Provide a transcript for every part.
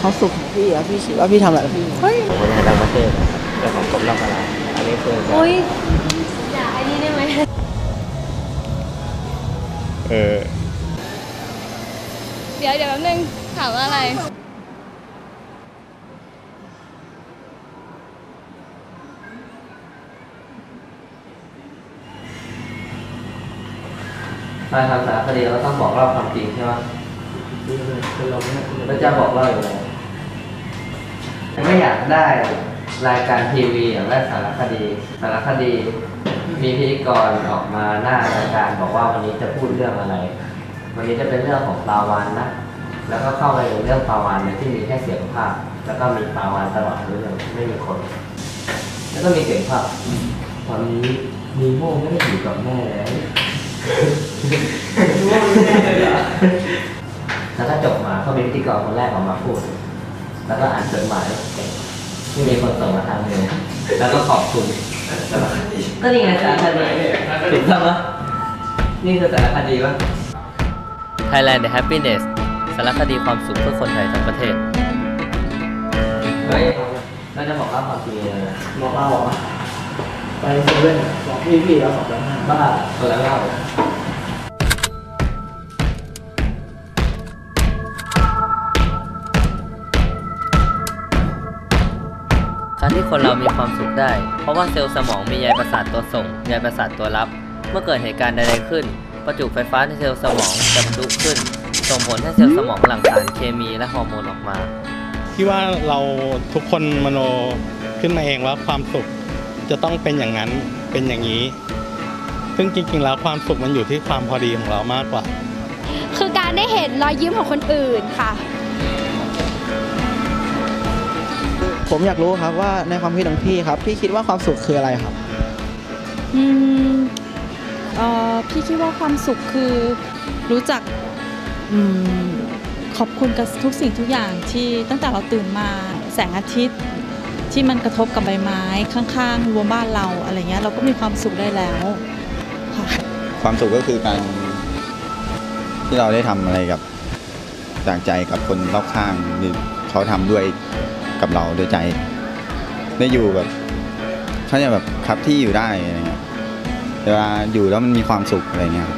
ความสุขของพี่อะพี่คิดว่าพี่ทำอะไรพี่ผมไปในต่างประเทศเรื่องของกรมราชการอันนี้คือจะโอ๊ยอย่าไอ้นี่ได้ไหมเออเดี๋ยวเดี๋ยวแป๊บนึงถามว่าอะไรมาทำสารคดีเราก็ต้องบอกเล่าความจริงใช่ไหมแล้วจะบอกเล่าอย่างไร ไม่อยากได้รายการทีวีอยากได้สารคดี สารคดี มีพิธีกรออกมาหน้ารายการบอกว่าวันนี้จะพูดเรื่องอะไร วันนี้จะเป็นเรื่องของปลาวานนะ แล้วก็เข้าไปในเรื่องปลาวานเนี่ยที่มีแค่เสียงภาพ แล้วก็มีปลาวานตลอดเรื่องไม่มีคน แล้วก็มีเสียงภาพตอนนี้นีโม่ไม่ได้อยู่กับแม่แล้วแล้วก็จบมาเขาเป็นพิธีกรคนแรกออกมาพูด แล้วก็อ่านจดหมายที่มีคนส่งมาทางเมลแล้วก็ขอบคุณก็นี่ไงสารคดีถูกต้องปะนี่คือสารคดีปะ Thailand the Happiness สารคดีความสุขเพื่อคนไทยทั้งประเทศเฮ้ยเราจะบอกเล่าความจริงเลยนะบอกเราบอกว่าไปเซเว่นบอกพี่พี่แล้วสองพันห้าบ้าตัวแล้วเล่า ที่คนเรามีความสุขได้ เพราะว่าเซลล์สมองมีใยประสาทตัวส่งใยประสาทตัวรับ เมื่อเกิดเหตุการณ์ใดๆขึ้น ประจุไฟฟ้าในเซลล์สมองจะบรรลุขึ้น ส่งผลให้เซลล์สมองหลั่งสารเคมีและฮอร์โมนออกมา ที่ว่าเราทุกคนมโนขึ้นมาเองว่าความสุขจะต้องเป็นอย่างนั้นเป็นอย่างนี้ ซึ่งจริงๆ แล้วความสุขมันอยู่ที่ความพอดีของเรามากกว่า คือการได้เห็นรอยยิ้มของคนอื่นค่ะ ผมอยากรู้ครับว่าในความคิดของพี่ครับพี่คิดว่าความสุขคืออะไรครับ อืมเอ่อพี่คิดว่าความสุขคือรู้จักอืมขอบคุณกับทุกสิ่งทุกอย่างที่ตั้งแต่เราตื่นมาแสงอาทิตย์ ที่มันกระทบกับใบไม้ข้างๆรั้วบ้านเราอะไรเงี้ยเราก็มีความสุขได้แล้วค่ะความสุขก็คือการที่เราได้ทำอะไรกับจากใจกับคนรอบข้างหรือเขาทำด้วย กับเราด้วยใจ ได้อยู่แบบเขาจะแบบครับที่อยู่ได้อะไรเงี้ยเวลาอยู่แล้วมันมีความสุขอะไรเงี้ย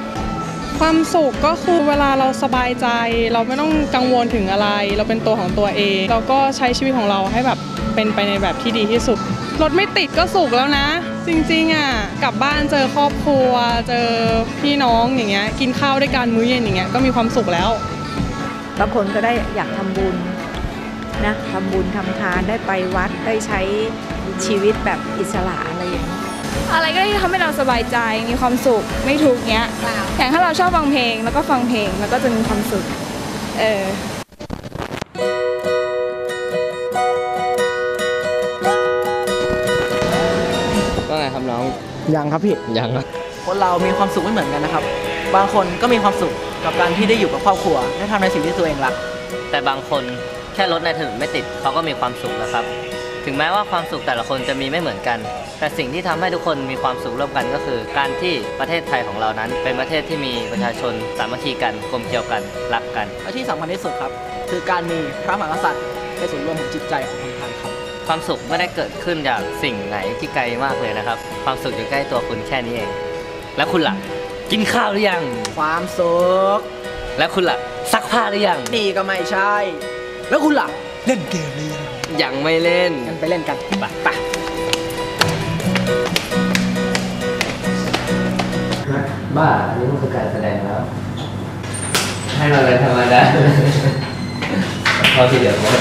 ความสุขก็คือเวลาเราสบายใจ เราไม่ต้องกังวลถึงอะไร เราเป็นตัวของตัวเองเราก็ใช้ชีวิตของเราให้แบบเป็นไปในแบบที่ดีที่สุดรถไม่ติดก็สุขแล้วนะ จริงๆอะกลับบ้านเจอครอบครัว เจอพี่น้องอย่างเงี้ยกินข้าวด้วยกันมื้อเย็นอย่างเงี้ยก็มีความสุขแล้วบางคนก็ได้อยากทำบุญ นะทำบุญทำทานได้ไปวัดได้ใช้ชีวิตแบบอิสระอะไรอย่างนี้ยอะไรก็ได้ที่ทำให้เราสบายใจมีความสุขไม่ทุกข์เงี้ยอย่างถ้าเราชอบฟังเพลงแล้วก็ฟังเพลงแล้วก็จะมีความสุขเออก็ไงครับน้องยังครับพี่ยังนะคนเรามีความสุขไม่เหมือนกันนะครับ บางคนก็มีความสุขกับการที่ได้อยู่กับครอบครัวได้ทำในสิ่งที่ตัวเองรักแต่บางคนแค่รถในถนนไม่ติดเขาก็มีความสุขนะครับ ถึงแม้ว่าความสุขแต่ละคนจะมีไม่เหมือนกัน แต่สิ่งที่ทำให้ทุกคนมีความสุขร่วมกันก็คือ การที่ประเทศไทยของเรานั้น เป็นประเทศที่มีประชาชนสามัคคีกันกลมเกลียวกันรักกันและที่สำคัญที่สุดครับ คือการมีพระมหากษัตริย์เป็นศูนย์รวมของจิตใจของคนไทยครับความสุขไม่ได้เกิดขึ้นจากสิ่งไหนที่ไกลมากเลยนะครับ ความสุขอยู่ใกล้ตัวคุณแค่นี้เอง แล้วคุณล่ะ กินข้าวหรือยัง ความสุข แล้วคุณล่ะซักผ้าหรือยังนี่ก็ไม่ใช่ แล้วคุณล่ะ เล่นเกมหรือยังยังไม่เล่นกันไปเล่นกันไปไปบ้าอันนี้มันคือการแสดงแล้ว ให้เราเลยธรรมดาพอทีเดียวหมด